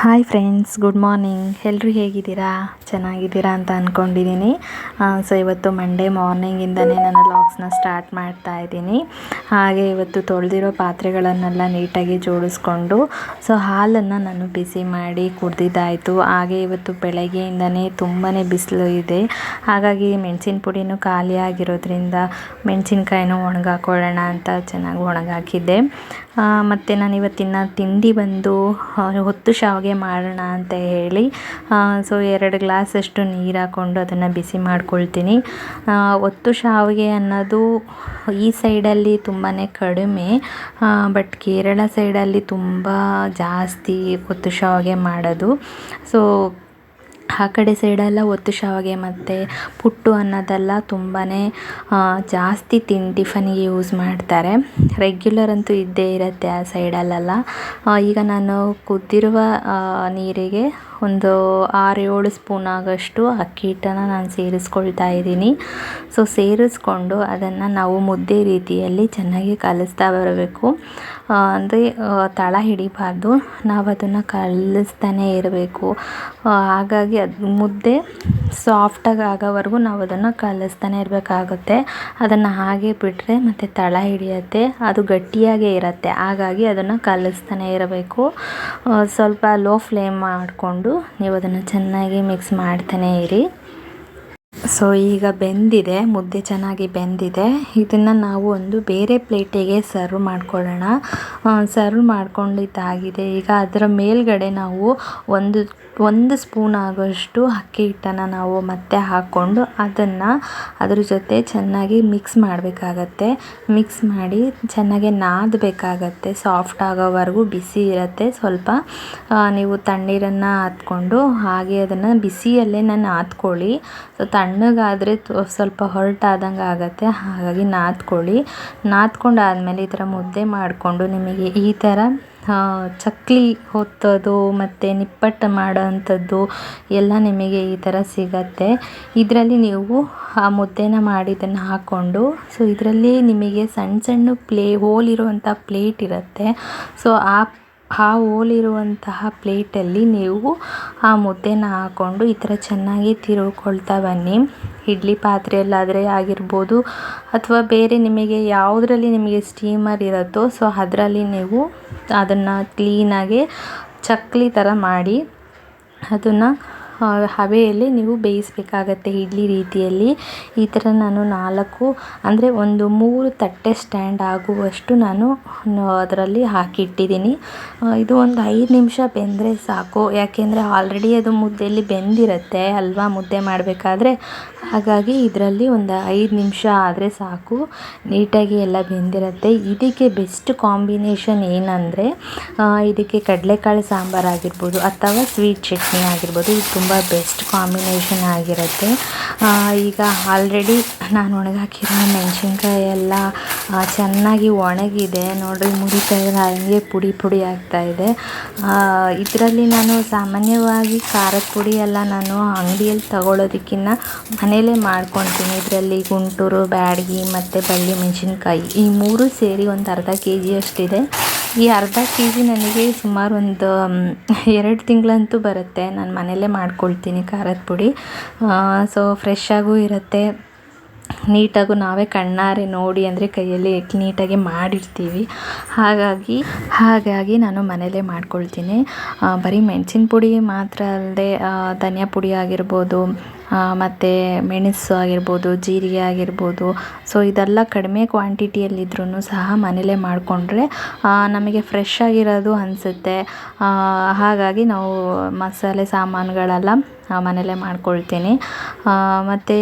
Hi friends good morning ಎಲ್ಲರೂ ಹೇಗಿದ್ದೀರಾ? ಚೆನ್ನಾಗಿದ್ದೀರಾ ಅಂತ ಅಂದ್ಕೊಂಡಿದ್ದೀನಿ ಸೊ ಇವತ್ತು ಮಂಡೇ ಮಾರ್ನಿಂಗಿಂದನೇ ನಾನು ಲಾಗ್ಸ್ನ ಸ್ಟಾರ್ಟ್ ಮಾಡ್ತಾ ಇದ್ದೀನಿ. ಹಾಗೆ ಇವತ್ತು ತೊಳೆದಿರೋ ಪಾತ್ರೆಗಳನ್ನೆಲ್ಲ ನೀಟಾಗಿ ಜೋಡಿಸ್ಕೊಂಡು ಸೊ ಹಾಲನ್ನು ನಾನು ಬಿಸಿ ಮಾಡಿ ಕುಡ್ದಿದ್ದಾಯಿತು. ಹಾಗೆ ಇವತ್ತು ಬೆಳಗ್ಗೆಯಿಂದನೇ ತುಂಬಾ ಬಿಸಿಲು ಇದೆ. ಹಾಗಾಗಿ ಮೆಣಸಿನ ಪುಡಿನೂ ಖಾಲಿಯಾಗಿರೋದ್ರಿಂದ ಮೆಣಸಿನ್ಕಾಯಿನೂ ಒಣಗಾಕೊಳ್ಳೋಣ ಅಂತ ಚೆನ್ನಾಗಿ ಒಣಗಾಕಿದ್ದೆ. ಮತ್ತು ನಾನು ಇವತ್ತಿನ ತಿಂಡಿ ಬಂದು ಹೊತ್ತು ಶಾವಿಗೆ ಮಾಡೋಣ ಅಂತ ಹೇಳಿ ಸೊ ಎರಡು ಗ್ಲಾಸಷ್ಟು ನೀರು ಹಾಕ್ಕೊಂಡು ಅದನ್ನು ಬಿಸಿ ಮಾಡ್ಕೊಳ್ತೀನಿ. ಒತ್ತು ಶಾವಿಗೆ ಅನ್ನೋದು ಈ ಸೈಡಲ್ಲಿ ತುಂಬಾ ಕಡಿಮೆ ಬಟ್ ಕೇರಳ ಸೈಡಲ್ಲಿ ತುಂಬ ಜಾಸ್ತಿ ಒತ್ತು ಶಾವಿಗೆ ಮಾಡೋದು. ಸೊ ಆ ಕಡೆ ಸೈಡೆಲ್ಲ ಒತ್ತು ಶಾವಿಗೆ ಮತ್ತು ಪುಟ್ಟು ಅನ್ನೋದೆಲ್ಲ ತುಂಬಾ ಜಾಸ್ತಿ ತಿಂಡಿ ಟಿಫನ್ನಿಗೆ ಯೂಸ್ ಮಾಡ್ತಾರೆ. ರೆಗ್ಯುಲರ್ ಅಂತೂ ಇದ್ದೇ ಇರುತ್ತೆ ಆ ಸೈಡಲ್ಲೆಲ್ಲ. ಈಗ ನಾನು ಕುದ್ದಿರುವ ನೀರಿಗೆ ಒಂದು ಆರು ಏಳು ಸ್ಪೂನ್ ಆಗೋಷ್ಟು ಅಕ್ಕಿ ಹಿಟ್ಟನ್ನು ನಾನು ಸೇರಿಸ್ಕೊಳ್ತಾ ಇದ್ದೀನಿ. ಸೊ ಸೇರಿಸ್ಕೊಂಡು ಅದನ್ನು ನಾವು ಮುದ್ದೆ ರೀತಿಯಲ್ಲಿ ಚೆನ್ನಾಗಿ ಕಲಿಸ್ತಾ ಬರಬೇಕು. ಅಂದರೆ ತಳ ಹಿಡಿಬಾರ್ದು. ನಾವು ಅದನ್ನು ಕಲಿಸ್ತಾನೆ ಇರಬೇಕು. ಹಾಗಾಗಿ ಅದು ಮುದ್ದೆ ಸಾಫ್ಟಾಗಿ ಆಗೋವರೆಗೂ ನಾವು ಅದನ್ನು ಕಲಿಸ್ತಾನೆ ಇರಬೇಕಾಗುತ್ತೆ. ಅದನ್ನು ಹಾಗೆ ಬಿಟ್ಟರೆ ಮತ್ತು ತಳ ಹಿಡಿಯುತ್ತೆ, ಅದು ಗಟ್ಟಿಯಾಗೇ ಇರುತ್ತೆ. ಹಾಗಾಗಿ ಅದನ್ನು ಕಲಿಸ್ತಾನೆ ಇರಬೇಕು. ಸ್ವಲ್ಪ ಲೋ ಫ್ಲೇಮ್ ಮಾಡಿಕೊಂಡು ನೀವು ಅದನ್ನು ಚೆನ್ನಾಗಿ ಮಿಕ್ಸ್ ಮಾಡ್ತಾನೆ ಇರಿ. ಸೊ ಈಗ ಬೆಂದಿದೆ, ಮುದ್ದೆ ಚೆನ್ನಾಗಿ ಬೆಂದಿದೆ. ಇದನ್ನು ನಾವು ಒಂದು ಬೇರೆ ಪ್ಲೇಟಿಗೆ ಸರ್ವ್ ಮಾಡ್ಕೊಳ್ಳೋಣ. ಸರ್ವ್ ಮಾಡ್ಕೊಂಡಿದ್ದಾಗಿದೆ. ಈಗ ಅದರ ಮೇಲ್ಗಡೆ ನಾವು ಒಂದು ಒಂದು ಸ್ಪೂನ್ ಆಗೋಷ್ಟು ಅಕ್ಕಿ ಹಿಟ್ಟನ್ನು ನಾವು ಮತ್ತೆ ಹಾಕ್ಕೊಂಡು ಅದನ್ನು ಅದ್ರ ಜೊತೆ ಚೆನ್ನಾಗಿ ಮಿಕ್ಸ್ ಮಾಡಬೇಕಾಗತ್ತೆ. ಮಿಕ್ಸ್ ಮಾಡಿ ಚೆನ್ನಾಗಿ ನಾದಬೇಕಾಗತ್ತೆ. ಸಾಫ್ಟ್ ಆಗೋವರೆಗೂ ಬಿಸಿ ಇರುತ್ತೆ. ಸ್ವಲ್ಪ ನೀವು ತಣ್ಣೀರನ್ನು ಹಾತ್ಕೊಂಡು ಹಾಗೆ ಅದನ್ನು ಬಿಸಿಯಲ್ಲೇ ನಾನು ಹಾತ್ಕೊಳ್ಳಿ ಸೊ ತಣ್ಣಗಾದರೆ ಸ್ವಲ್ಪ ಹೊರಟಾದಂಗೆ ಆಗುತ್ತೆ. ಹಾಗಾಗಿ ನಾದ್ಕೊಳ್ಳಿ. ನಾದ್ಕೊಂಡಾದಮೇಲೆ ಈ ಥರ ಮುದ್ದೆ ಮಾಡಿಕೊಂಡು ನಿಮಗೆ ಈ ಥರ ಚಕ್ಲಿ ಹೊತ್ತೋದು ಮತ್ತು ನಿಪ್ಪಟ್ಟು ಮಾಡೋ ಅಂಥದ್ದು ಎಲ್ಲ ನಿಮಗೆ ಈ ಥರ ಸಿಗತ್ತೆ. ಇದರಲ್ಲಿ ನೀವು ಆ ಮುದ್ದೆನ ಮಾಡಿದ್ದನ್ನು ಹಾಕ್ಕೊಂಡು, ಸೊ ಇದರಲ್ಲಿ ನಿಮಗೆ ಸಣ್ಣ ಸಣ್ಣ ಪ್ಲೇ, ಹೋಲ್ ಇರುವಂಥ ಪ್ಲೇಟ್ ಇರುತ್ತೆ. ಸೊ ಆ ಆ ಹೋಲಿರುವಂತಹ ಪ್ಲೇಟಲ್ಲಿ ನೀವು ಆ ಮುದ್ದೆನ ಹಾಕ್ಕೊಂಡು ಈ ಥರ ಚೆನ್ನಾಗಿ ತಿರುವ್ಕೊಳ್ತಾ ಬನ್ನಿ. ಇಡ್ಲಿ ಪಾತ್ರೆಯಲ್ಲಾದರೆ ಆಗಿರ್ಬೋದು ಅಥವಾ ಬೇರೆ ನಿಮಗೆ ಯಾವುದರಲ್ಲಿ ನಿಮಗೆ ಸ್ಟೀಮರ್ ಇರುತ್ತೋ, ಸೊ ಅದರಲ್ಲಿ ನೀವು ಅದನ್ನು ಕ್ಲೀನಾಗಿ ಚಕ್ಲಿ ಥರ ಮಾಡಿ ಅದನ್ನು ಹಬೆಯಲ್ಲಿ ನೀವು ಬೇಯಿಸಬೇಕಾಗತ್ತೆ ಇಡ್ಲಿ ರೀತಿಯಲ್ಲಿ. ಈ ಥರ ನಾನು ನಾಲ್ಕು, ಅಂದರೆ ಒಂದು ಮೂರು ತಟ್ಟೆ ಸ್ಟ್ಯಾಂಡ್ ಆಗುವಷ್ಟು ನಾನು ಅದರಲ್ಲಿ ಹಾಕಿಟ್ಟಿದ್ದೀನಿ. ಇದು ಒಂದು ಐದು ನಿಮಿಷ ಬೆಂದರೆ ಸಾಕು. ಯಾಕೆಂದರೆ ಆಲ್ರೆಡಿ ಅದು ಮುದ್ದೆಯಲ್ಲಿ ಬೆಂದಿರುತ್ತೆ ಅಲ್ವಾ, ಮುದ್ದೆ ಮಾಡಬೇಕಾದ್ರೆ. ಹಾಗಾಗಿ ಇದರಲ್ಲಿ ಒಂದು ಐದು ನಿಮಿಷ ಆದರೆ ಸಾಕು. ನೀಟಾಗಿ ಎಲ್ಲ ಬೆಂದಿರುತ್ತೆ. ಇದಕ್ಕೆ ಬೆಸ್ಟ್ ಕಾಂಬಿನೇಷನ್ ಏನಂದರೆ ಇದಕ್ಕೆ ಕಡಲೆಕಾಳು ಸಾಂಬಾರು ಆಗಿರ್ಬೋದು, ಅಥವಾ ಸ್ವೀಟ್ ಚಟ್ನಿ ಆಗಿರ್ಬೋದು. ಇದು ತುಂಬ ಬೆಸ್ಟ್ ಕಾಂಬಿನೇಷನ್ ಆಗಿರುತ್ತೆ. ಈಗ ಆಲ್ರೆಡಿ ನಾನು ಒಣಗಾಕಿರೋ ಮೆಣಸಿನ್ಕಾಯಿ ಎಲ್ಲ ಚೆನ್ನಾಗಿ ಒಣಗಿದೆ. ನೋಡಿ ಮುರಿತಾ ಇದ್ರೆ ಹಾಗೆ ಪುಡಿ ಪುಡಿ ಇದೆ. ಇದರಲ್ಲಿ ನಾನು ಸಾಮಾನ್ಯವಾಗಿ ಖಾರದ ಪುಡಿ ಎಲ್ಲ ನಾನು ಅಂಗಡಿಯಲ್ಲಿ ತಗೊಳ್ಳೋದಕ್ಕಿಂತ ಮನೆಯಲ್ಲೇ ಮಾಡ್ಕೊತೀನಿ. ಇದರಲ್ಲಿ ಗುಂಟೂರು, ಬ್ಯಾಡಗಿ ಮತ್ತು ಬಳ್ಳಿ ಮೆಣಸಿನ್ಕಾಯಿ ಈ ಮೂರು ಸೇರಿ ಒಂದು ಅರ್ಧ ಕೆ ಜಿಯಷ್ಟಿದೆ ಈ ಅರ್ಧ ಕೆ ಜಿ ನನಗೆ ಸುಮಾರು ಒಂದು ಎರಡು ತಿಂಗಳಂತೂ ಬರುತ್ತೆ. ನಾನು ಮನೆಯಲ್ಲೇ ಮಾಡ್ಕೊಳ್ತೀನಿ ಖಾರದ ಪುಡಿ. ಸೊ ಫ್ರೆಶ್ ಆಗೂ ಇರುತ್ತೆ. ನೀಟಾಗೂ ನಾವೇ ಕಣ್ಣಾರೆ ನೋಡಿ ಅಂದರೆ ಕೈಯಲ್ಲಿ ನೀಟಾಗಿ ಮಾಡಿರ್ತೀವಿ. ಹಾಗಾಗಿ ಹಾಗಾಗಿ ನಾನು ಮನೆಯಲ್ಲೇ ಮಾಡ್ಕೊಳ್ತೀನಿ. ಬರೀ ಮೆಣಸಿನ ಪುಡಿ ಮಾತ್ರ ಅಲ್ಲದೆ ಧನಿಯಾ ಪುಡಿ ಆಗಿರ್ಬೋದು ಮತ್ತು ಮೆಣಸು ಆಗಿರ್ಬೋದು, ಜೀರಿಗೆ ಆಗಿರ್ಬೋದು. ಸೊ ಇದೆಲ್ಲ ಕಡಿಮೆ ಕ್ವಾಂಟಿಟಿಯಲ್ಲಿದ್ರೂ ಸಹ ಮನೇಲೆ ಮಾಡಿಕೊಂಡ್ರೆ ನಮಗೆ ಫ್ರೆಶ್ ಆಗಿರೋದು ಅನಿಸುತ್ತೆ. ಹಾಗಾಗಿ ನಾವು ಮಸಾಲೆ ಸಾಮಾನುಗಳೆಲ್ಲ ಮನೇಲೆ ಮಾಡ್ಕೊಳ್ತೀನಿ. ಮತ್ತು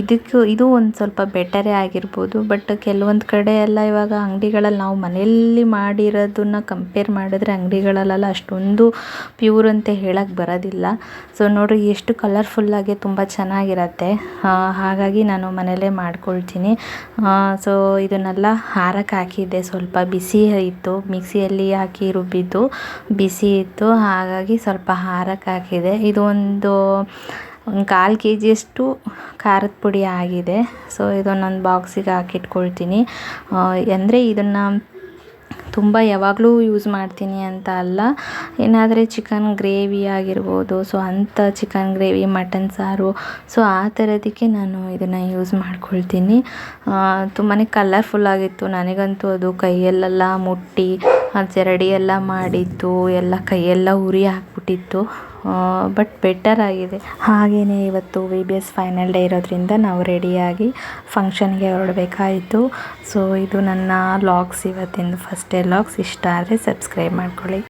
ಇದಕ್ಕೂ, ಇದು ಒಂದು ಸ್ವಲ್ಪ ಬೆಟರೇ ಆಗಿರ್ಬೋದು ಬಟ್ ಕೆಲವೊಂದು ಕಡೆ ಎಲ್ಲ ಇವಾಗ ಅಂಗಡಿಗಳಲ್ಲಿ ನಾವು ಮನೆಯಲ್ಲಿ ಮಾಡಿರೋದನ್ನ ಕಂಪೇರ್ ಮಾಡಿದ್ರೆ ಅಂಗಡಿಗಳಲ್ಲೆಲ್ಲ ಅಷ್ಟೊಂದು ಪ್ಯೂರ್ ಅಂತ ಹೇಳಕ್ಕೆ ಬರೋದಿಲ್ಲ. ಸೊ ನೋಡಿರಿ, ಎಷ್ಟು ಕಲರ್ಫುಲ್ಲಾಗಿ ತುಂಬ ಚೆನ್ನಾಗಿರತ್ತೆ. ಹಾಗಾಗಿ ನಾನು ಮನೆಯಲ್ಲೇ ಮಾಡ್ಕೊಳ್ತೀನಿ. ಸೊ ಇದನ್ನೆಲ್ಲ ಹಾರಕ್ಕೆ ಹಾಕಿದ್ದೆ. ಸ್ವಲ್ಪ ಬಿಸಿ ಇತ್ತು. ಮಿಕ್ಸಿಯಲ್ಲಿ ಹಾಕಿ ರುಬ್ಬಿದ್ದು ಬಿಸಿ ಇತ್ತು. ಹಾಗಾಗಿ ಸ್ವಲ್ಪ ಹಾರಕ್ಕೆ ಹಾಕಿದೆ ಇದು ಒಂದು ಒಂದು ಕಾಲು ಕೆ ಜಿಯಷ್ಟು ಖಾರದ ಪುಡಿ ಆಗಿದೆ. ಸೊ ಇದನ್ನೊಂದು ಬಾಕ್ಸಿಗೆ ಹಾಕಿಟ್ಕೊಳ್ತೀನಿ. ಅಂದರೆ ಇದನ್ನು ತುಂಬ ಯಾವಾಗಲೂ ಯೂಸ್ ಮಾಡ್ತೀನಿ ಅಂತ ಅಲ್ಲ. ಏನಾದರೆ ಚಿಕನ್ ಗ್ರೇವಿ ಆಗಿರ್ಬೋದು, ಸೊ ಅಂಥ ಚಿಕನ್ ಗ್ರೇವಿ, ಮಟನ್ ಸಾರು, ಸೊ ಆ ಥರದಕ್ಕೆ ನಾನು ಇದನ್ನು ಯೂಸ್ ಮಾಡ್ಕೊಳ್ತೀನಿ. ತುಂಬಾ ಕಲರ್ಫುಲ್ ಆಗಿತ್ತು. ನನಗಂತೂ ಅದು ಕೈಯಲ್ಲೆಲ್ಲ ಮುಟ್ಟಿ ಅದು ಜರಡಿ ಎಲ್ಲ ಮಾಡಿತ್ತು ಎಲ್ಲ ಕೈಯೆಲ್ಲ ಉರಿ ಹಾಕ್ಬಿಟ್ಟಿತ್ತು. ಬಟ್ ಬೆಟರ್ ಆಗಿದೆ. ಹಾಗೆಯೇ ಇವತ್ತು V B S final day ಇರೋದ್ರಿಂದ ನಾವು ರೆಡಿಯಾಗಿ ಫಂಕ್ಷನ್ಗೆ ಹೊರಡಬೇಕಾಯಿತು. ಸೊ ಇದು ನನ್ನ ಲಾಗ್ಸ್ ಇವತ್ತಿಂದು ಫಸ್ಟ್ ಡೇ ಲಾಗ್ಸ್ ಇಷ್ಟ ಆದರೆ ಸಬ್ಸ್ಕ್ರೈಬ್ ಮಾಡ್ಕೊಳ್ಳಿ.